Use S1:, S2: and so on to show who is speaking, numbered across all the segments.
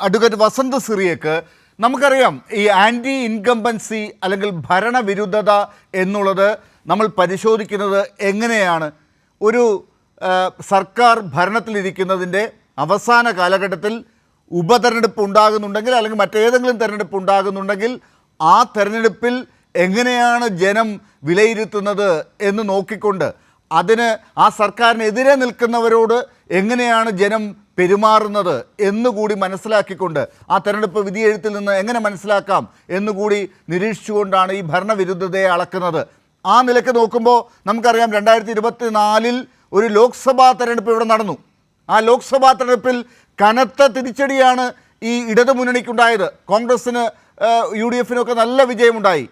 S1: Advocate Vasanth സിറിയക്ക് നമുക്കറിയാം ഈ anti incumbency അല്ലെങ്കിൽ ഭരണവിരുദ്ധത എന്നുള്ളത് നമ്മൾ പരിശോധിക്കുന്നത് എങ്ങനെയാണ്? ഒരു സർക്കാർ ഭരണത്തിലിരിക്കുന്നതിന്റെ അവസാന കാലഘട്ടത്തിൽ ഉപതെരഞ്ഞെടുപ്പ് ഉണ്ടാകുന്നുണ്ടെങ്കിൽ അല്ലെങ്കിൽ മറ്റേതെങ്കിലും തെരഞ്ഞെടുപ്പ് ഉണ്ടാകുന്നുണ്ടെങ്കിൽ ആ തെരഞ്ഞെടുപ്പിൽ എങ്ങനെയാണ് ജനം വിലയിരുത്തുന്നത് എന്ന് നോക്കിക്കൊണ്ട് അതിന് ആ സർക്കാരിനെതിരെ നിൽക്കുന്നവരോട് എങ്ങനെയാണ് ജനം പെരുമാറുന്നത് എന്നുകൂടി മനസ്സിലാക്കിക്കൊണ്ട് ആ തെരഞ്ഞെടുപ്പ് വിധിയെഴുത്തിൽ നിന്ന് എങ്ങനെ മനസ്സിലാക്കാം എന്നുകൂടി നിരീക്ഷിച്ചുകൊണ്ടാണ് ഈ ഭരണവിരുദ്ധതയെ അളക്കുന്നത്. ആ നിലയ്ക്ക് നോക്കുമ്പോൾ നമുക്കറിയാം രണ്ടായിരത്തി ഇരുപത്തി നാലിൽ ഒരു ലോക്സഭാ തെരഞ്ഞെടുപ്പ് ഇവിടെ നടന്നു. ആ ലോക്സഭാ തെരഞ്ഞെടുപ്പിൽ കനത്ത തിരിച്ചടിയാണ് ഈ ഇടതു മുന്നണിക്കുണ്ടായത് കോൺഗ്രസ്സിന് യു ഡി എഫിനൊക്കെ നല്ല വിജയമുണ്ടായി.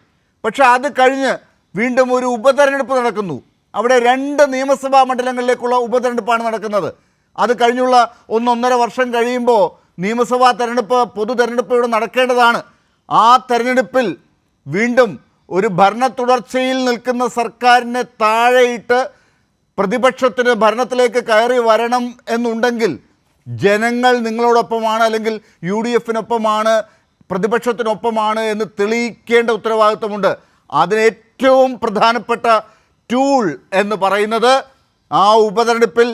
S1: പക്ഷേ അത് കഴിഞ്ഞ് വീണ്ടും ഒരു ഉപതെരഞ്ഞെടുപ്പ് നടക്കുന്നു. അവിടെ രണ്ട് നിയമസഭാ മണ്ഡലങ്ങളിലേക്കുള്ള ഉപതെരഞ്ഞെടുപ്പാണ് നടക്കുന്നത്. അത് കഴിഞ്ഞുള്ള ഒന്നൊന്നര വർഷം കഴിയുമ്പോൾ നിയമസഭാ തെരഞ്ഞെടുപ്പ് പൊതു തെരഞ്ഞെടുപ്പ് ഇവിടെ നടക്കേണ്ടതാണ്. ആ തെരഞ്ഞെടുപ്പിൽ വീണ്ടും ഒരു ഭരണ തുടർച്ചയിൽ നിൽക്കുന്ന സർക്കാരിനെ താഴെയിട്ട് പ്രതിപക്ഷത്തിന് ഭരണത്തിലേക്ക് കയറി വരണം എന്നുണ്ടെങ്കിൽ ജനങ്ങൾ നിങ്ങളോടൊപ്പമാണ് അല്ലെങ്കിൽ യു ഡി എഫിനൊപ്പമാണ് പ്രതിപക്ഷത്തിനൊപ്പമാണ് എന്ന് തെളിയിക്കേണ്ട ഉത്തരവാദിത്വമുണ്ട്. അതിന് ഏറ്റവും പ്രധാനപ്പെട്ട ടൂൾ എന്ന് പറയുന്നത് ആ ഉപതെരഞ്ഞെടുപ്പിൽ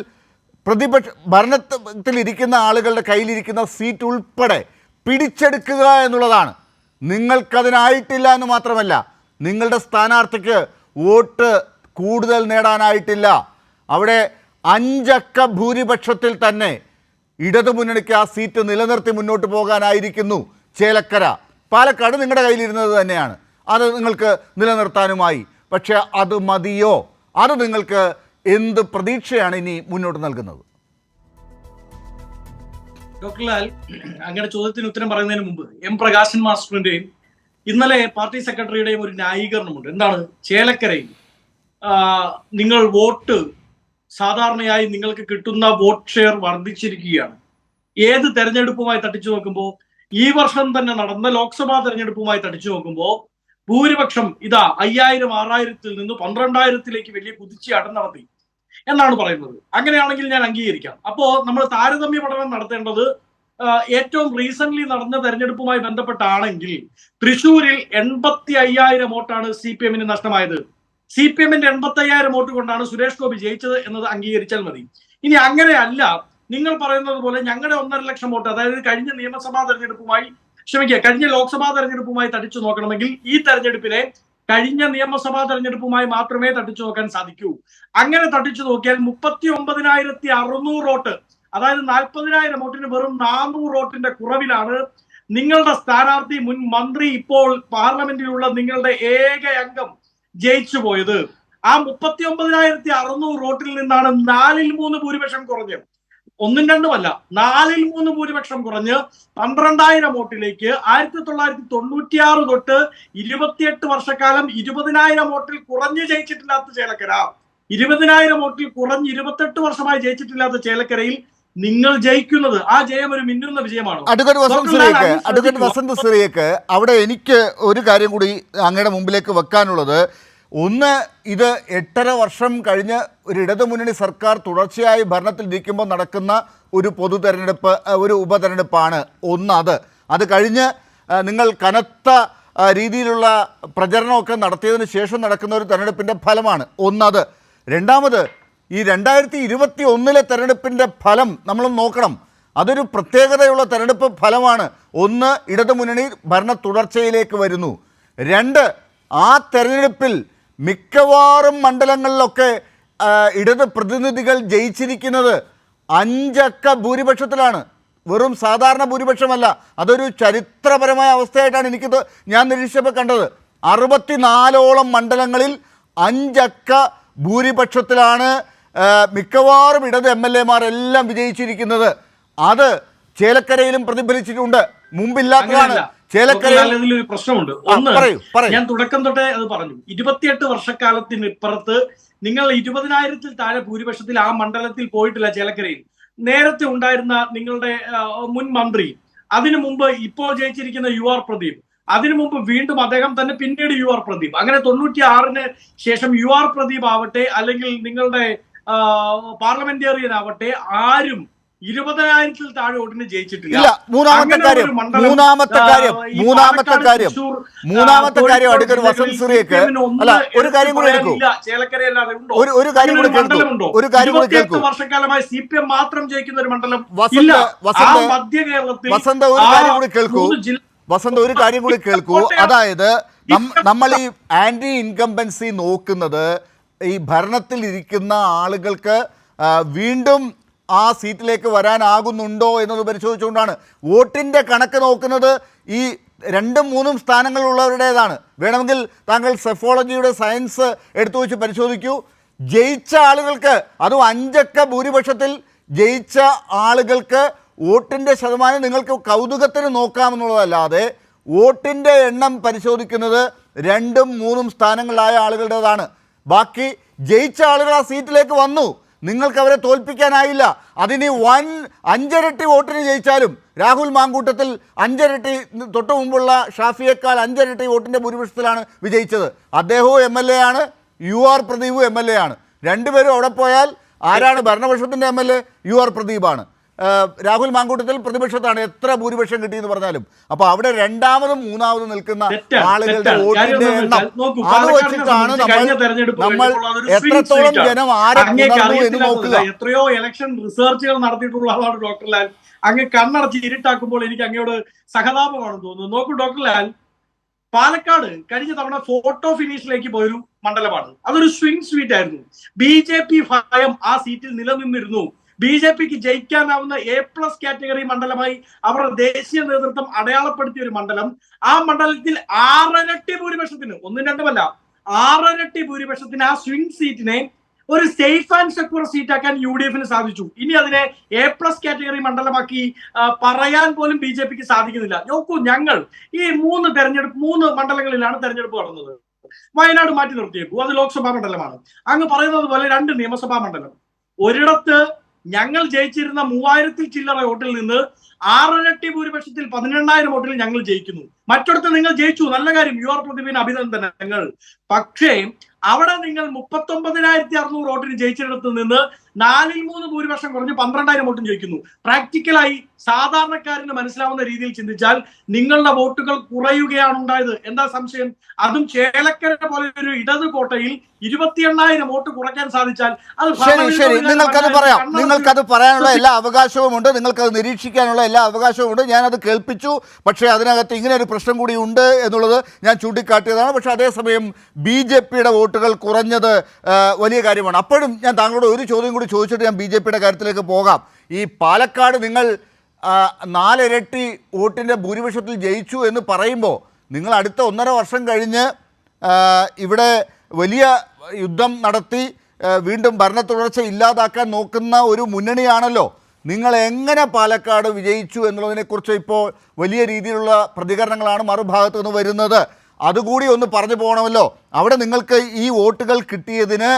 S1: പ്രതിപക്ഷ ഭരണത്തിലിരിക്കുന്ന ആളുകളുടെ കയ്യിലിരിക്കുന്ന സീറ്റ് ഉൾപ്പെടെ പിടിച്ചെടുക്കുക എന്നുള്ളതാണ്. നിങ്ങൾക്കതിനായിട്ടില്ല എന്ന് മാത്രമല്ല നിങ്ങളുടെ സ്ഥാനാർത്ഥിക്ക് വോട്ട് കൂടുതൽ നേടാനായിട്ടില്ല. അവിടെ അഞ്ചക്ക ഭൂരിപക്ഷത്തിൽ തന്നെ ഇടതുമുന്നണിക്ക് ആ സീറ്റ് നിലനിർത്തി മുന്നോട്ട് പോകാനായിരിക്കുന്നു ചേലക്കര. പാലക്കാട് നിങ്ങളുടെ കയ്യിലിരുന്നത് തന്നെയാണ്. അത് നിങ്ങൾക്ക് നിലനിർത്താനുമായി. പക്ഷേ അത് മതിയോ? അത് നിങ്ങൾക്ക് എന്ത് പ്രതീക്ഷയാണ് ഇനി മുന്നോട്ട് നൽകുന്നത്?
S2: ഡോക്ടർ ലാൽ അങ്ങനെ ചോദ്യത്തിന് ഉത്തരം പറയുന്നതിന് മുമ്പ് എം പ്രകാശൻ മാസ്റ്ററിന്റെയും ഇന്നലെ പാർട്ടി സെക്രട്ടറിയുടെയും ഒരു ന്യായീകരണമുണ്ട്. എന്താണ്? ചേലക്കരയിൽ നിങ്ങൾ വോട്ട് സാധാരണയായി നിങ്ങൾക്ക് കിട്ടുന്ന വോട്ട് ഷെയർ വർദ്ധിച്ചിരിക്കുകയാണ്. ഏത് തെരഞ്ഞെടുപ്പുമായി തട്ടിച്ചു നോക്കുമ്പോൾ ഈ വർഷം തന്നെ നടന്ന ലോക്സഭാ തെരഞ്ഞെടുപ്പുമായി തട്ടിച്ചു നോക്കുമ്പോൾ ഭൂരിപക്ഷം ഇതാ അയ്യായിരം ആറായിരത്തിൽ നിന്ന് പന്ത്രണ്ടായിരത്തിലേക്ക് വലിയ കുതിച്ചുചാട്ടം നടത്തി. എന്നാണ് പറയുന്നത്. അങ്ങനെയാണെങ്കിൽ ഞാൻ അംഗീകരിക്കാം. അപ്പോ നമ്മൾ താരതമ്യ പഠനം നടത്തേണ്ടത് ഏറ്റവും റീസെന്റ് നടന്ന തെരഞ്ഞെടുപ്പുമായി ബന്ധപ്പെട്ടാണെങ്കിൽ തൃശൂരിൽ എൺപത്തി അയ്യായിരം വോട്ടാണ് സി പി എമ്മിന് നഷ്ടമായത്. സി പി എമ്മിന്റെ എൺപത്തി അയ്യായിരം വോട്ട് കൊണ്ടാണ് സുരേഷ് ഗോപി ജയിച്ചത് എന്നത് അംഗീകരിച്ചാൽ മതി. ഇനി അങ്ങനെയല്ല നിങ്ങൾ പറയുന്നത് പോലെ ഞങ്ങളുടെ ഒന്നര ലക്ഷം വോട്ട് അതായത് കഴിഞ്ഞ നിയമസഭാ തെരഞ്ഞെടുപ്പുമായി ക്ഷമിക്കുക കഴിഞ്ഞ ലോക്സഭാ തെരഞ്ഞെടുപ്പുമായി തടിച്ചു നോക്കണമെങ്കിൽ ഈ തെരഞ്ഞെടുപ്പിനെ കഴിഞ്ഞ നിയമസഭാ തെരഞ്ഞെടുപ്പുമായി മാത്രമേ തട്ടിച്ചു നോക്കാൻ സാധിക്കൂ. അങ്ങനെ തട്ടിച്ചു നോക്കിയാൽ മുപ്പത്തി ഒമ്പതിനായിരത്തി അറുന്നൂറ് വോട്ട് അതായത് നാൽപ്പതിനായിരം വോട്ടിന് വെറും നാനൂറ് വോട്ടിന്റെ കുറവിലാണ്. നിങ്ങളുടെ സ്ഥാനാർത്ഥി മുൻ മന്ത്രി ഇപ്പോൾ പാർലമെന്റിലുള്ള നിങ്ങളുടെ ഏക അംഗം ജയിച്ചു പോയത്. ആ മുപ്പത്തി ഒമ്പതിനായിരത്തി അറുന്നൂറ് വോട്ടിൽ നിന്നാണ് നാലിൽ മൂന്ന് ഭൂരിപക്ഷം കുറഞ്ഞത്. ഒന്നും രണ്ടുമല്ല നാലിൽ മൂന്ന് ഭൂരിപക്ഷം കുറഞ്ഞ് പന്ത്രണ്ടായിരം വോട്ടിലേക്ക് ആയിരത്തി തൊള്ളായിരത്തി തൊണ്ണൂറ്റിയാറ് തൊട്ട് ഇരുപത്തിയെട്ട് വർഷക്കാലം ഇരുപതിനായിരം വോട്ടിൽ കുറഞ്ഞ് ജയിച്ചിട്ടില്ലാത്ത ചേലക്കര. ഇരുപതിനായിരം വോട്ടിൽ കുറഞ്ഞ് ഇരുപത്തെട്ട് വർഷമായി ജയിച്ചിട്ടില്ലാത്ത ചേലക്കരയിൽ നിങ്ങൾ ജയിക്കുന്നത്. ആ ജയം ഒരു മിന്നുന്ന വിജയമാണ്.
S1: അഡ്വക്കേറ്റ് വസന്ത് സിറിയക്ക് അഡ്വക്കേറ്റ് വസന്ത് സിറിയക്ക് അവിടെ എനിക്ക് ഒരു കാര്യം കൂടി അങ്ങയുടെ മുമ്പിലേക്ക് വെക്കാനുള്ളത്. ഒന്ന് ഇത് എട്ടര വർഷം കഴിഞ്ഞ് ഒരു ഇടതുമുന്നണി സർക്കാർ തുടർച്ചയായി ഭരണത്തിൽ ഇരിക്കുമ്പോൾ നടക്കുന്ന ഒരു പൊതു തെരഞ്ഞെടുപ്പ് ഒരു ഉപതെരഞ്ഞെടുപ്പാണ് ഒന്ന് അത്. അത് കഴിഞ്ഞ് നിങ്ങൾ കനത്ത രീതിയിലുള്ള പ്രചരണമൊക്കെ നടത്തിയതിന് ശേഷം നടക്കുന്ന ഒരു തെരഞ്ഞെടുപ്പിന്റെ ഫലമാണ് ഒന്നത് രണ്ടാമത് ഈ രണ്ടായിരത്തി ഇരുപത്തി ഒന്നിലെ തെരഞ്ഞെടുപ്പിന്റെ ഫലം നമ്മൾ നോക്കണം. അതൊരു പ്രത്യേകതയുള്ള തെരഞ്ഞെടുപ്പ് ഫലമാണ്. ഒന്ന് ഇടതുമുന്നണി ഭരണ തുടർച്ചയിലേക്ക് വരുന്നു. രണ്ട് ആ തെരഞ്ഞെടുപ്പിൽ മിക്കവാറും മണ്ഡലങ്ങളിലൊക്കെ ഇടത് പ്രതിനിധികൾ ജയിച്ചിരിക്കുന്നത് അഞ്ചക്ക ഭൂരിപക്ഷത്തിലാണ്. വെറും സാധാരണ ഭൂരിപക്ഷമല്ല. അതൊരു ചരിത്രപരമായ അവസ്ഥയായിട്ടാണ് എനിക്ക് ഞാൻ നിരീക്ഷിച്ചപ്പോൾ കണ്ടത്. അറുപത്തിനാലോളം മണ്ഡലങ്ങളിൽ അഞ്ചക്ക ഭൂരിപക്ഷത്തിലാണ് മിക്കവാറും ഇടത് എം എൽ എമാരെല്ലാം വിജയിച്ചിരിക്കുന്നത്. അത് ചേലക്കരയിലും പ്രതിഫലിച്ചിട്ടുണ്ട്. മുമ്പില്ലാത്തതാണ്. ചേലക്കരയിൽ
S2: പ്രശ്നമുണ്ട്. ഒന്ന് ഞാൻ തുടക്കം തൊട്ടേ അത് പറഞ്ഞു. ഇരുപത്തിയെട്ട് വർഷക്കാലത്തിനിപ്പുറത്ത് നിങ്ങൾ ഇരുപതിനായിരത്തിൽ താഴെ ഭൂരിപക്ഷത്തിൽ ആ മണ്ഡലത്തിൽ പോയിട്ടില്ല ചേലക്കരയിൽ. നേരത്തെ ഉണ്ടായിരുന്ന നിങ്ങളുടെ മുൻ മന്ത്രി അതിനു മുമ്പ് ഇപ്പോൾ ജയിച്ചിരിക്കുന്ന യു ആർ പ്രദീപ് അതിനു മുമ്പ് വീണ്ടും അദ്ദേഹം തന്നെ പിന്നീട് യു ആർ പ്രദീപ്. അങ്ങനെ തൊണ്ണൂറ്റി ആറിന് ശേഷം യു ആർ പ്രദീപ് ആവട്ടെ അല്ലെങ്കിൽ നിങ്ങളുടെ പാർലമെന്റേറിയൻ ആവട്ടെ ആരും ഇരുപതിനായിരത്തിൽ താഴെ വോട്ടിന് ജയിച്ചിട്ടില്ല.
S1: മൂന്നാമത്തെ കാര്യം മൂന്നാമത്തെ കാര്യം മൂന്നാമത്തെ കാര്യം മൂന്നാമത്തെ കാര്യം അടുക്കൽ വസന്ത് സിറിയക്ക് അല്ല ഒരു കാര്യം കൂടി എടുക്കും? ഒരു ഒരു കാര്യം കൂടെ കേൾക്കൂ? ഒരു കാര്യം കൂടി
S2: 28
S1: കേൾക്കൂ.
S2: വർഷക്കാലമായി സി പി എം മാത്രം ജയിക്കുന്ന ഒരു മണ്ഡലം
S1: വസന്ത് വസന്ത്
S2: മധ്യ കേരളത്തിൽ
S1: വസന്ത ഒരു കാര്യം കൂടി കേൾക്കൂ. വസന്ത ഒരു കാര്യം കൂടി കേൾക്കൂ. അതായത് നമ്മൾ ഈ ആന്റി ഇൻകംബൻസി നോക്കുന്നത് ഈ ഭരണത്തിൽ ഇരിക്കുന്ന ആളുകൾക്ക് വീണ്ടും ആ സീറ്റിലേക്ക് വരാനാകുന്നുണ്ടോ എന്നത് പരിശോധിച്ചുകൊണ്ടാണ്. വോട്ടിന്റെ കണക്ക് നോക്കുന്നത് ഈ രണ്ടും മൂന്നും സ്ഥാനങ്ങളുള്ളവരുടേതാണ്. വേണമെങ്കിൽ താങ്കൾ സെഫോളജിയുടെ സയൻസ് എടുത്തു വെച്ച് പരിശോധിക്കൂ. ജയിച്ച ആളുകൾക്ക് അതും അഞ്ചക്ക ഭൂരിപക്ഷത്തിൽ ജയിച്ച ആളുകൾക്ക് വോട്ടിന്റെ ശതമാനം നിങ്ങൾക്ക് കൗതുകത്തിന് നോക്കാമെന്നുള്ളതല്ലാതെ വോട്ടിന്റെ എണ്ണം പരിശോധിക്കുന്നത് രണ്ടും മൂന്നും സ്ഥാനങ്ങളിലായ ആളുകളുടേതാണ്. ബാക്കി ജയിച്ച ആളുകൾ ആ സീറ്റിലേക്ക് വന്നു. നിങ്ങൾക്ക് അവരെ തോൽപ്പിക്കാനായില്ല. അതിന് വൻ അഞ്ചരട്ടി വോട്ടിന് ജയിച്ചാലും രാഹുൽ മാങ്കൂട്ടത്തിൽ അഞ്ചരട്ടി തൊട്ട് മുമ്പുള്ള ഷാഫിയേക്കാൾ അഞ്ചരട്ടി വോട്ടിന്റെ ഭൂരിപക്ഷത്തിലാണ് വിജയിച്ചത്. അദ്ദേഹവും എം എൽ എ ആണ് യു ആർ പ്രദീപും എം എൽ എ ആണ്. രണ്ടുപേരും അവിടെ പോയാൽ ആരാണ് ഭരണപക്ഷത്തിന്റെ M L A U R പ്രദീപാണ്. Rahul Mamkootathil പ്രതിപക്ഷത്താണ് എത്ര ഭൂരിപക്ഷം കിട്ടി എന്ന് പറഞ്ഞാലും. അപ്പൊ അവിടെ രണ്ടാമതും മൂന്നാമതും നിൽക്കുന്ന ആളുകളുടെ. വോട്ടിന്റെ എണ്ണം. അത് വെച്ചിട്ടാണ് നമ്മൾ എത്രത്തോളം. ജനം ആരെ എന്ന് നോക്കുക.
S2: എത്രയോ ഇലക്ഷൻ റിസർച്ചുകൾ നടത്തിയിട്ടുള്ള ആളാണ് ഡോക്ടർ ലാൽ. അങ്ങ് കണ്ണടച്ച് ഇരുട്ടാക്കുമ്പോൾ എനിക്ക് അങ്ങയോട് സഹതാപമാണെന്ന് തോന്നുന്നു. നോക്കൂ ഡോക്ടർ ലാൽ പാലക്കാട് കഴിഞ്ഞ തവണ ഫോട്ടോ ഫിനിഷിലേക്ക് പോയൊരു മണ്ഡലമാണ്. അതൊരു സ്വിംഗ് സ്വീറ്റ് ആയിരുന്നു. ബി ജെ പി ഭയം ആ സീറ്റിൽ നിലനിന്നിരുന്നു. ബി ജെ പിക്ക് ജയിക്കാനാവുന്ന എ പ്ലസ് കാറ്റഗറി മണ്ഡലമായി അവർ ദേശീയ നേതൃത്വം അടയാളപ്പെടുത്തിയ ഒരു മണ്ഡലം. ആ മണ്ഡലത്തിൽ ആറരട്ടി ഭൂരിപക്ഷത്തിന് ഒന്നും രണ്ടുമല്ല ആറരട്ടി ഭൂരിപക്ഷത്തിന് ആ സ്വിംഗ് സീറ്റിനെ ഒരു സേഫ് ആൻഡ് സെക്യൂർ സീറ്റ് ആക്കാൻ യു ഡി എഫിന് സാധിച്ചു. ഇനി അതിനെ എ പ്ലസ് കാറ്റഗറി മണ്ഡലമാക്കി പറയാൻ പോലും ബി ജെ പിക്ക് സാധിക്കുന്നില്ല. നോക്കൂ ഞങ്ങൾ ഈ മൂന്ന് തെരഞ്ഞെടുപ്പ് മൂന്ന് മണ്ഡലങ്ങളിലാണ് തെരഞ്ഞെടുപ്പ് നടന്നത്. വയനാട് മാറ്റി നിർത്തിയേക്കൂ. അത് ലോക്സഭാ മണ്ഡലമാണ്. അങ്ങ് പറയുന്നത് പോലെ രണ്ട് നിയമസഭാ മണ്ഡലം. ഒരിടത്ത് ഞങ്ങൾ ജയിച്ചിരുന്ന മൂവായിരത്തിൽ ചില്ലറ വോട്ടിൽ നിന്ന് ആറരട്ടി ഭൂരിപക്ഷത്തിൽ പതിനെണ്ണായിരം വോട്ടിൽ ഞങ്ങൾ ജയിക്കുന്നു. മറ്റൊടത്ത് നിങ്ങൾ ജയിച്ചു. നല്ല കാര്യം. യു ആർ പ്രതിഭന് അഭിനന്ദനങ്ങൾ. പക്ഷേ അവിടെ നിങ്ങൾ മുപ്പത്തൊമ്പതിനായിരത്തി അറുന്നൂറ് വോട്ടിന് ജയിച്ചിടത്ത് നിന്ന് നാലിൽ മൂന്ന് ഭൂരിപക്ഷം കുറഞ്ഞ് പന്ത്രണ്ടായിരം വോട്ടും ചോദിക്കുന്നു പ്രാക്ടിക്കലായി സാധാരണക്കാരന് മനസ്സിലാവുന്ന രീതിയിൽ ചിന്തിച്ചാൽ നിങ്ങളുടെ വോട്ടുകൾ കുറയുകയാണ് ഉണ്ടായത്. എന്താ സംശയം? അതും ചേലക്കര പോലെ ഒരു ഇടത് കോട്ടയിൽ ഇരുപത്തി എണ്ണായിരം വോട്ട് കുറയ്ക്കാൻ സാധിച്ചാൽ അത്
S1: ശരി നിങ്ങൾക്കത് പറയാം. നിങ്ങൾക്കത് പറയാനുള്ള എല്ലാ അവകാശവുമുണ്ട് നിങ്ങൾക്കത് നിരീക്ഷിക്കാനുള്ള എല്ലാ അവകാശവുമുണ്ട് ഞാനത് കേൾപ്പിച്ചു. പക്ഷേ അതിനകത്ത് ഇങ്ങനെ ഒരു പ്രശ്നം കൂടി ഉണ്ട് എന്നുള്ളത് ഞാൻ ചൂണ്ടിക്കാട്ടിയതാണ്. പക്ഷേ അതേസമയം ബി ജെ പിയുടെ വോട്ടുകൾ കുറഞ്ഞത് വലിയ കാര്യമാണ്. അപ്പോഴും ഞാൻ താങ്കളോട് ഒരു ചോദ്യം കൂടി ചോദിച്ചിട്ട് ഞാൻ ബി ജെ പിയുടെ കാര്യത്തിലേക്ക് പോകാം. ഈ പാലക്കാട് നിങ്ങൾ നാലിരട്ടി വോട്ടിന്റെ ഭൂരിപക്ഷത്തിൽ ജയിച്ചു എന്ന് പറയുമ്പോൾ നിങ്ങൾ അടുത്ത ഒന്നര വർഷം കഴിഞ്ഞ് ഇവിടെ വലിയ യുദ്ധം നടത്തി വീണ്ടും ഭരണ തുടർച്ച ഇല്ലാതാക്കാൻ നോക്കുന്ന ഒരു മുന്നണിയാണല്ലോ. നിങ്ങൾ എങ്ങനെ പാലക്കാട് വിജയിച്ചു എന്നുള്ളതിനെക്കുറിച്ച് ഇപ്പോൾ വലിയ രീതിയിലുള്ള പ്രതികരണങ്ങളാണ് മറുഭാഗത്തു നിന്ന് വരുന്നത്. അതുകൂടി ഒന്ന് പറഞ്ഞു പോകണമല്ലോ. അവിടെ നിങ്ങൾക്ക് ഈ വോട്ടുകൾ കിട്ടിയതിന്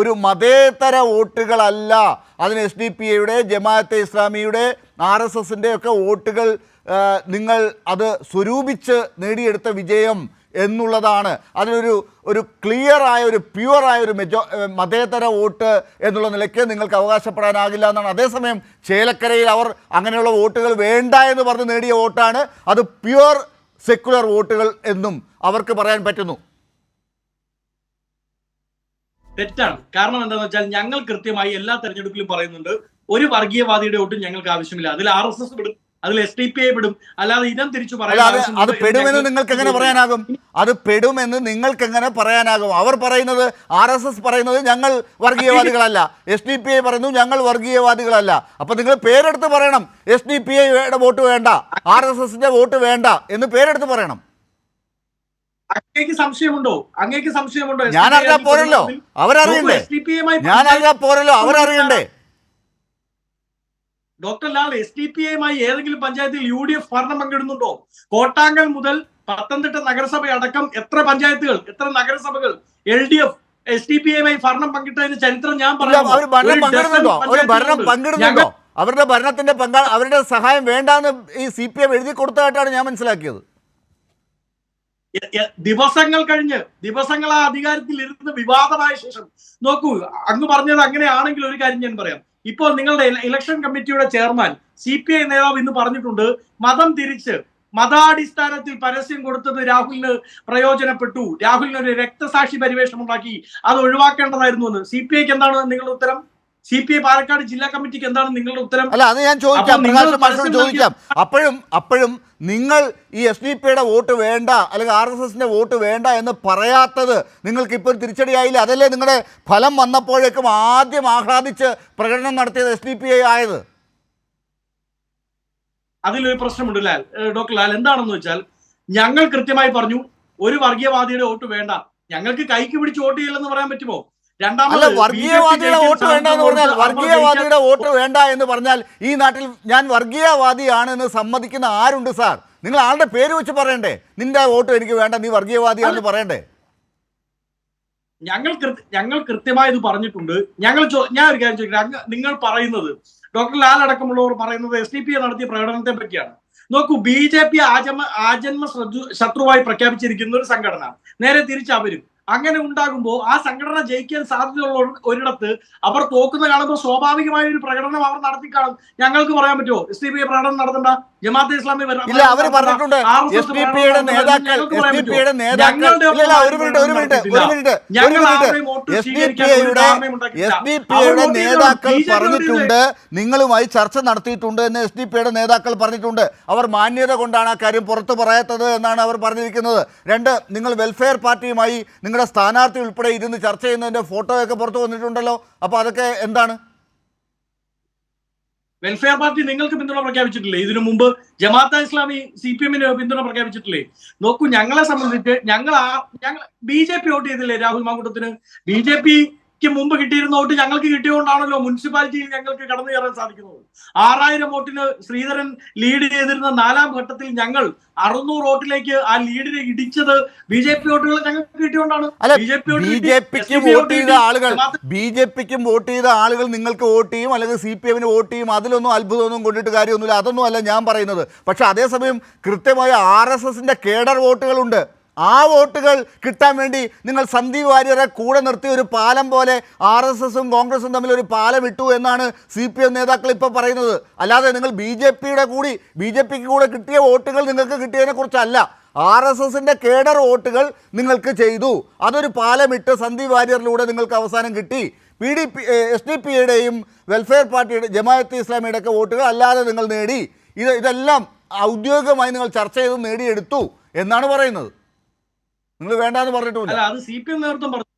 S1: ഒരു മതേതര വോട്ടുകളല്ല. അതിന് എസ് ഡി പി എയുടെ ജമാഅത്തെ ഇസ്ലാമിയുടെ ആർ എസ് എസിന്റെ ഒക്കെ വോട്ടുകൾ നിങ്ങൾ അത് സ്വരൂപിച്ച് നേടിയെടുത്ത വിജയം എന്നുള്ളതാണ്. അതിനൊരു ഒരു ക്ലിയറായ ഒരു പ്യുവറായ ഒരു മെജോ മതേതര വോട്ട് എന്നുള്ള നിലയ്ക്ക് നിങ്ങൾക്ക് അവകാശപ്പെടാനാകില്ല എന്നാണ്. അതേസമയം ചേലക്കരയിൽ അവർ അങ്ങനെയുള്ള വോട്ടുകൾ വേണ്ട എന്ന് പറഞ്ഞ് നേടിയ വോട്ടാണ്. അത് പ്യുവർ സെക്കുലർ വോട്ടുകൾ എന്നും അവർക്ക് പറയാൻ പറ്റുന്നു.
S2: തെറ്റാണ്. കാരണം എന്താണെന്ന് വെച്ചാൽ ഞങ്ങൾ കൃത്യമായി എല്ലാ തെരഞ്ഞെടുപ്പിലും പറയുന്നുണ്ട് ഒരു വർഗീയവാദിയുടെ ഒട്ടും ഞങ്ങൾക്ക് ആവശ്യമില്ല. അതിൽ ആർ എസ് എസ് വിടും അതിൽ എസ് ഡി പി ഐ വിടും അല്ലാതെ ഇനം തിരിച്ചു പറയാൻ
S1: അത് പെടുമെന്ന് നിങ്ങൾക്ക് എങ്ങനെ പറയാനാകും? അത് പെടുമെന്ന് നിങ്ങൾക്ക് എങ്ങനെ പറയാനാകും? അവർ പറയുന്നത് ആർ എസ് എസ് പറയുന്നത് ഞങ്ങൾ വർഗീയവാദികളല്ല. എസ് ഡി പി ഐ പറയുന്നു ഞങ്ങൾ വർഗീയവാദികളല്ല. അപ്പൊ നിങ്ങൾ പേരെടുത്ത് പറയണം. എസ് ഡി പി ഐയുടെ വോട്ട് വേണ്ട. ആർ എസ് എസിന്റെ വോട്ട് വേണ്ട എന്ന് പേരെടുത്ത് പറയണം.
S2: അങ്ങേക്ക് സംശയമുണ്ടോ? അങ്ങേക്ക് സംശയമുണ്ടോ?
S1: ഞാൻ പോരല്ലോ. അവരറിയണ്ടേ? ഞാൻ അറിയാൻ പോരല്ലോ. അവരറിയണ്ടേ?
S2: Doctor Lal S D P എമായി ഏതെങ്കിലും പഞ്ചായത്തിൽ യു ഡി എഫ് ഭരണം പങ്കിടുന്നുണ്ടോ? കോട്ടാങ്കൽ മുതൽ പത്തനംതിട്ട നഗരസഭ അടക്കം എത്ര പഞ്ചായത്തുകൾ എത്ര നഗരസഭകൾ L D F S D P എമായി ഭരണം പങ്കിട്ടതിന് ചരിത്രം ഞാൻ
S1: പറഞ്ഞു അവരുടെ ഭരണത്തിന്റെ പങ്കാ അവരുടെ സഹായം വേണ്ടാന്ന് ഈ സി പി എം എഴുതി കൊടുത്തതായിട്ടാണ് ഞാൻ മനസ്സിലാക്കിയത്.
S2: ദിവസങ്ങൾ കഴിഞ്ഞ് ദിവസങ്ങൾ ആ അധികാരത്തിൽ ഇരുന്ന് വിവാദമായ ശേഷം നോക്കൂ അങ്ങ് പറഞ്ഞത് അങ്ങനെയാണെങ്കിൽ ഒരു കാര്യം ഞാൻ പറയാം. ഇപ്പോൾ നിങ്ങളുടെ ഇലക്ഷൻ കമ്മിറ്റിയുടെ ചെയർമാൻ സി പി ഐ നേതാവ് ഇന്ന് പറഞ്ഞിട്ടുണ്ട് മതം തിരിച്ച് മതാടിസ്ഥാനത്തിൽ പരസ്യം കൊടുത്തത് രാഹുലിന് പ്രയോജനപ്പെട്ടു. രാഹുലിന് ഒരു രക്തസാക്ഷി പരിവേഷം ഉണ്ടാക്കി അത് ഒഴിവാക്കേണ്ടതായിരുന്നു എന്ന്. സി പി ഐക്ക് എന്താണ് നിങ്ങളുടെ ഉത്തരം? സി പി ഐ പാലക്കാട് ജില്ലാ കമ്മിറ്റിക്ക് എന്താണ് നിങ്ങളുടെ ഉത്തരം?
S1: അല്ല അത് ഞാൻ ചോദിക്കാം. പ്രകാശ് ചോദിക്കാം. അപ്പോഴും അപ്പോഴും നിങ്ങൾ ഈ എസ് ഡി പിയുടെ വോട്ട് വേണ്ട അല്ലെങ്കിൽ ആർ എസ് എസിന്റെ വോട്ട് വേണ്ട എന്ന് പറയാത്തത് നിങ്ങൾക്ക് ഇപ്പോൾ തിരിച്ചടിയായില്ല. അതല്ലേ നിങ്ങളുടെ ഫലം വന്നപ്പോഴേക്കും ആദ്യം ആഹ്ലാദിച്ച് പ്രകടനം നടത്തിയത് എസ് ഡി പി ഐ ആയത്?
S2: അതിലൊരു പ്രശ്നമുണ്ട് ലാൽ. ഡോക്ടർ ലാൽ എന്താണെന്ന് വെച്ചാൽ ഞങ്ങൾ കൃത്യമായി പറഞ്ഞു ഒരു വർഗീയവാദിയുടെ വോട്ട് വേണ്ട. ഞങ്ങൾക്ക് കൈക്ക് പിടിച്ച് വോട്ട് ചെയ്യില്ലെന്ന് പറയാൻ പറ്റുമോ?
S1: അല്ല വർഗീയവാദിയുടെ വോട്ട് വേണ്ട എന്ന് പറഞ്ഞാൽ വർഗീയവാദിയുടെ വോട്ട് വേണ്ട എന്ന് പറഞ്ഞാൽ ഈ നാട്ടിൽ ഞാൻ വർഗീയവാദിയാണ് എന്ന് സമ്മതിക്കുന്ന ആരുണ്ട് സാർ? നിങ്ങൾ ആളുടെ പേര് വെച്ച് പറയണ്ടേ? നിന്റെ വോട്ട് എനിക്ക് വേണ്ട നീ വർഗീയവാദിയാണെന്ന് പറയണ്ടേ?
S2: ഞങ്ങൾ ഞങ്ങൾ കൃത്യമായി ഇത് പറഞ്ഞിട്ടുണ്ട്. ഞങ്ങൾ ഞാൻ ഒരു കാര്യം ചോദിക്കട്ടെ. നിങ്ങൾ പറയുന്നത് ഡോക്ടർ ലാൽ അടക്കമുള്ളവർ പറയുന്നത് എസ് ഡി പി നടത്തിയ പ്രകടനത്തെ പറ്റിയാണ്. നോക്കൂ ബി ജെ പി ആജന്മ ആജന്മ ശത്രുവായി പ്രഖ്യാപിച്ചിരിക്കുന്ന ഒരു സംഘടന. നേരെ തിരിച്ച് അവരും അങ്ങനെ ഉണ്ടാകുമ്പോൾ ആ സംഘടന ജയിക്കാൻ സാധ്യതയുള്ള ഒരു- ഒരിടത്ത് അവർ തോക്കുന്ന കാണുമ്പോൾ സ്വാഭാവികമായ ഒരു പ്രകടനം അവർ നടത്തി കാണും ഞങ്ങൾക്ക് പറയാൻ പറ്റുമോ? എസ് ഡി പി പ്രകടനം നടത്തണ്ട. ജമാഅത്തെ ഇസ്ലാമി
S1: ഇല്ല അവർ പറഞ്ഞിട്ടുണ്ട്.
S2: RSS
S1: എസ് ഡി പിയുടെ നേതാക്കൾ
S2: ഞങ്ങൾക്ക്
S1: എസ് ഡി പിയുടെ നേതാക്കൾ ഒരു മിനിറ്റ് ഒരു മിനിറ്റ് ഒരു മിനിറ്റ് ഒരു
S2: ഞങ്ങൾ
S1: മിനിറ്റ്.
S2: ആരുടെയും വോട്ട്
S1: എസ് ഡി പിയുടെ എസ് ഡി പിയുടെ നേതാക്കൾ പറഞ്ഞിട്ടുണ്ട് നിങ്ങളുമായി ചർച്ച നടത്തിയിട്ടുണ്ട് എന്ന് എസ് ഡി പിയുടെ നേതാക്കൾ പറഞ്ഞിട്ടുണ്ട്. അവർ മാന്യത കൊണ്ടാണ് ആ കാര്യം പുറത്തു പറയാത്തത് എന്നാണ് അവർ പറഞ്ഞിരിക്കുന്നത്. രണ്ട് നിങ്ങൾ വെൽഫെയർ പാർട്ടിയുമായി നിങ്ങളുടെ സ്ഥാനാർത്ഥി ഉൾപ്പെടെ ഇരുന്ന് ചർച്ച ചെയ്യുന്നതിന്റെ ഫോട്ടോയൊക്കെ പുറത്തു വന്നിട്ടുണ്ടല്ലോ. അപ്പോൾ അതൊക്കെ എന്താണ്?
S2: വെൽഫെയർ പാർട്ടി നിങ്ങൾക്ക് പിന്തുണ പ്രഖ്യാപിച്ചിട്ടില്ലേ? ഇതിനു മുമ്പ് ജമാഅത്ത് ഇസ്ലാമി സി പി എമ്മിന് പിന്തുണ പ്രഖ്യാപിച്ചിട്ടില്ലേ? നോക്കൂ ഞങ്ങളെ സംബന്ധിച്ച് ഞങ്ങൾ ആ ഞങ്ങൾ ബി ജെ പി വോട്ട് ചെയ്തില്ലേ രാഹുൽ മാങ്കുട്ടത്തിന്? ബി ജെ പിക്ക് മുമ്പ് കിട്ടിയിരുന്ന വോട്ട് ഞങ്ങൾക്ക് കിട്ടിയതുകൊണ്ടാണല്ലോ മുനിസിപ്പാലിറ്റിയിൽ ഞങ്ങൾക്ക് കടന്നു കയറാൻ സാധിക്കുന്നത്. ആറായിരം വോട്ടിന് ശ്രീധരൻ ലീഡ് ചെയ്തിരുന്ന നാലാം ഘട്ടത്തിൽ ഞങ്ങൾ അറുന്നൂറ് വോട്ടിലേക്ക് ആ ലീഡിനെ ഇടിച്ചത് ബി ജെ പി വോട്ടുകൾ ഞങ്ങൾക്ക് കിട്ടിയോണ്ടാണ്
S1: അല്ല
S2: B J P
S1: B J പിക്ക് വോട്ട് ചെയ്ത ആളുകൾ ബി ജെ പിക്കും വോട്ട് ചെയ്ത ആളുകൾ നിങ്ങൾക്ക് വോട്ട് ചെയ്യും അല്ലെങ്കിൽ സി പി എമ്മിന് വോട്ട് ചെയ്യും അതിലൊന്നും അത്ഭുതമൊന്നും കൊണ്ടിട്ട് കാര്യമൊന്നുമില്ല. അതൊന്നും അല്ല ഞാൻ പറയുന്നത്. പക്ഷെ അതേസമയം കൃത്യമായ ആർ എസ് എസിന്റെ കേഡർ വോട്ടുകളുണ്ട്. ആ വോട്ടുകൾ കിട്ടാൻ വേണ്ടി നിങ്ങൾ സന്ദീപ് വാര്യരെ കൂടെ നിർത്തി ഒരു പാലം പോലെ ആർ എസ് എസും കോൺഗ്രസും തമ്മിൽ ഒരു പാലം ഇട്ടു എന്നാണ് സി പി എം നേതാക്കൾ ഇപ്പോൾ പറയുന്നത്. അല്ലാതെ നിങ്ങൾ ബി ജെ പിയുടെ കൂടി ബി ജെ പിക്ക് കൂടെ കിട്ടിയ വോട്ടുകൾ നിങ്ങൾക്ക് കിട്ടിയതിനെ കുറിച്ചല്ല. ആർ എസ് എസിന്റെ കേഡർ വോട്ടുകൾ നിങ്ങൾക്ക് ചെയ്തു. അതൊരു പാലമിട്ട് സന്ദീപ് വാര്യറിലൂടെ നിങ്ങൾക്ക് അവസാനം കിട്ടി. P D P S D പിയുടെയും വെൽഫെയർ പാർട്ടിയുടെ ജമാഅത്ത് ഇസ്ലാമിയുടെ ഒക്കെ വോട്ടുകൾ അല്ലാതെ നിങ്ങൾ നേടി. ഇത് ഇതെല്ലാം ഔദ്യോഗികമായി നിങ്ങൾ ചർച്ച ചെയ്ത് നേടിയെടുത്തു എന്നാണ് പറയുന്നത്. നിങ്ങൾ വേണ്ടാന്ന് പറഞ്ഞിട്ടില്ല
S2: അല്ല അത് സി പി എം നേതൃത്വം പറഞ്ഞു.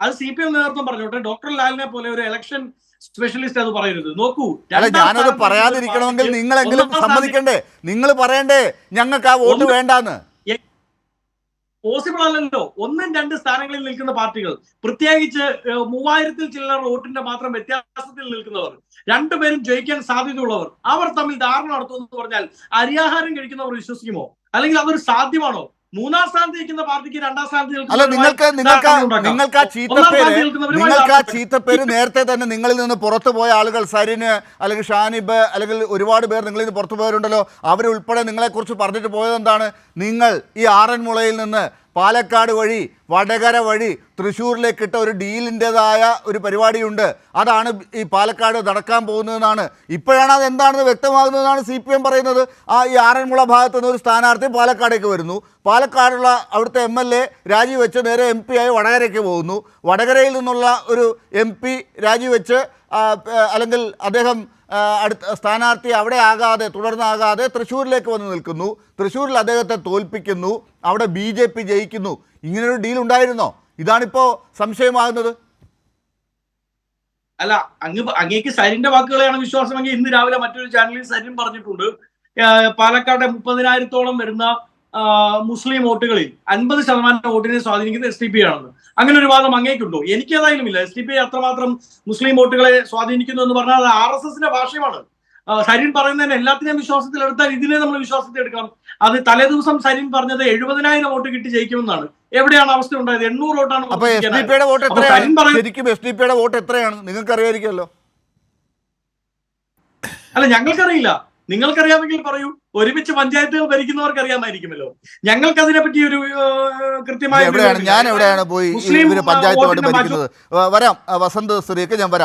S2: അത് സി പി എം നേതൃത്വം പറഞ്ഞോട്ടെ ഡോക്ടർ ലാലിനെ പോലെ ഒരു ഇലക്ഷൻ സ്പെഷ്യലിസ്റ്റ് അത് പറയരുത്. നോക്കൂ
S1: അല്ല ഞാനത് പറയാതിരിക്കണമെങ്കിൽ
S2: നിങ്ങൾ
S1: നിങ്ങളെങ്കിലും സമ്മതിക്കണ്ടേ? നിങ്ങൾ പറയണ്ടേ? ഞങ്ങൾക്ക് ആ വോട്ട് വേണ്ടാന്ന്.
S2: പോസിബിൾ അല്ലല്ലോ. ഒന്നും രണ്ട് സ്ഥാനങ്ങളിൽ നിൽക്കുന്ന പാർട്ടികൾ. പ്രത്യേകിച്ച് മൂവായിരത്തിൽ ചില്ലറ വോട്ടിന്റെ മാത്രം വ്യത്യാസത്തിൽ നിൽക്കുന്നവർ രണ്ടുപേരും ജയിക്കാൻ സാധ്യതയുള്ളവർ അവർ തമ്മിൽ ധാരണ നടത്തുമെന്ന് പറഞ്ഞാൽ അരിയാഹാരം കഴിക്കുന്നവർ വിശ്വസിക്കുമോ? അല്ലെങ്കിൽ അതൊരു സാധ്യമാണോ? മൂന്നാം സ്ഥാനത്ത് നിൽക്കുന്ന പാർട്ടിക്ക് രണ്ടാം സ്ഥാനത്ത്
S1: അല്ല നിങ്ങൾക്ക് നിങ്ങൾക്ക് നിങ്ങൾക്ക് ആ ചീത്തപ്പേര് നിങ്ങൾക്ക് ആ ചീത്തപ്പേര് നേരത്തെ തന്നെ നിങ്ങളിൽ നിന്ന് പുറത്തു പോയ ആളുകൾ സരിന് അല്ലെങ്കിൽ ഷാനിബ് അല്ലെങ്കിൽ ഒരുപാട് പേർ നിങ്ങളിൽ നിന്ന് പുറത്തു പോയവരുണ്ടല്ലോ. അവരുൾപ്പെടെ നിങ്ങളെക്കുറിച്ച് പറഞ്ഞിട്ട് പോയത് എന്താണ് നിങ്ങൾ ഈ ആറന്മുളയിൽ നിന്ന് പാലക്കാട് വഴി വടകര വഴി തൃശ്ശൂരിലേക്കിട്ട ഒരു ഡീലിന്റെതായ ഒരു പരിപാടിയുണ്ട്. അതാണ് ഈ പാലക്കാട് നടക്കാൻ പോകുന്നതെന്നാണ്. ഇപ്പോഴാണ് അത് എന്താണെന്ന് വ്യക്തമാകുന്നതെന്നാണ് സി പി എം പറയുന്നത്. ആ ഈ ആറന്മുള ഭാഗത്തു നിന്ന് ഒരു സ്ഥാനാർത്ഥി പാലക്കാടേക്ക് വരുന്നു. പാലക്കാടുള്ള അവിടുത്തെ എം എൽ എ രാജിവെച്ച് നേരെ എം പി ആയി വടകരയ്ക്ക് പോകുന്നു. വടകരയിൽ നിന്നുള്ള ഒരു എം പി രാജിവെച്ച് അല്ലെങ്കിൽ അദ്ദേഹം അടുത്ത സ്ഥാനാർത്ഥി അവിടെ ആകാതെ തുടർന്നാകാതെ തൃശ്ശൂരിലേക്ക് വന്ന് നിൽക്കുന്നു. തൃശ്ശൂരിൽ അദ്ദേഹത്തെ തോൽപ്പിക്കുന്നു. അവിടെ ബി ജെ പി ജയിക്കുന്നു. ഇങ്ങനൊരു ഡീൽ ഉണ്ടായിരുന്നോ? ഇതാണിപ്പോൾ സംശയമാകുന്നത്.
S2: അല്ല അങ്ങ് അങ്ങേക്ക് സരിന്റെ വാക്കുകളെയാണ് വിശ്വാസമെങ്കിൽ ഇന്ന് രാവിലെ മറ്റൊരു ചാനലിൽ സരിൻ പറഞ്ഞിട്ടുണ്ട്. പാലക്കാട് പാലക്കാട്ടെ മുപ്പതിനായിരത്തോളം വരുന്ന മുസ്ലിം വോട്ടുകളിൽ അൻപത് ശതമാനം വോട്ടിനെ സ്വാധീനിക്കുന്നത് എസ് ടി പി ആണെന്ന്. അങ്ങനെ ഒരു വാദം അങ്ങേക്കുണ്ടോ? എനിക്ക് ഏതായാലും ഇല്ല എസ് ടി പി അത്രമാത്രം മുസ്ലിം വോട്ടുകളെ സ്വാധീനിക്കുന്നു എന്ന് പറഞ്ഞാൽ അത് ആർ എസ് എസിന്റെ ഭാഷയമാണ് സരിൻ പറയുന്നതിന് എല്ലാത്തിനെയും വിശ്വാസത്തിൽ എടുത്താൽ ഇതിനെ നമ്മൾ വിശ്വാസത്തിൽ എടുക്കണം. അത് തലേ ദിവസം സരിൻ പറഞ്ഞത് എഴുപതിനായിരം വോട്ട് കിട്ടി ജയിക്കുമെന്നാണ്. എവിടെയാണ് അവസ്ഥ ഉണ്ടായത്? എണ്ണൂറ് വോട്ടാണ്
S1: അപ്പോൾ എസ് ഡി പിയുടെ വോട്ട് എത്രയാണ്? ശരിക്കും എസ് ഡി പിയുടെ വോട്ട് എത്രയാണ്? നിങ്ങൾക്ക്
S2: അല്ല ഞങ്ങൾക്കറിയില്ല. നിങ്ങൾക്കറിയാമെങ്കിൽ പറയൂ. ഒരുമിച്ച് പഞ്ചായത്തുകൾ ഭരിക്കുന്നവർക്ക് അറിയാമായിരിക്കുമല്ലോ ഞങ്ങൾക്ക് അതിനെപ്പറ്റി ഒരു കൃത്യമായി
S1: ഞാൻ എവിടെയാണ് പോയി പഞ്ചായത്തുമായിട്ട് വരാം. വസന്ത് സ്ത്രീക്ക് ഞാൻ വരാം.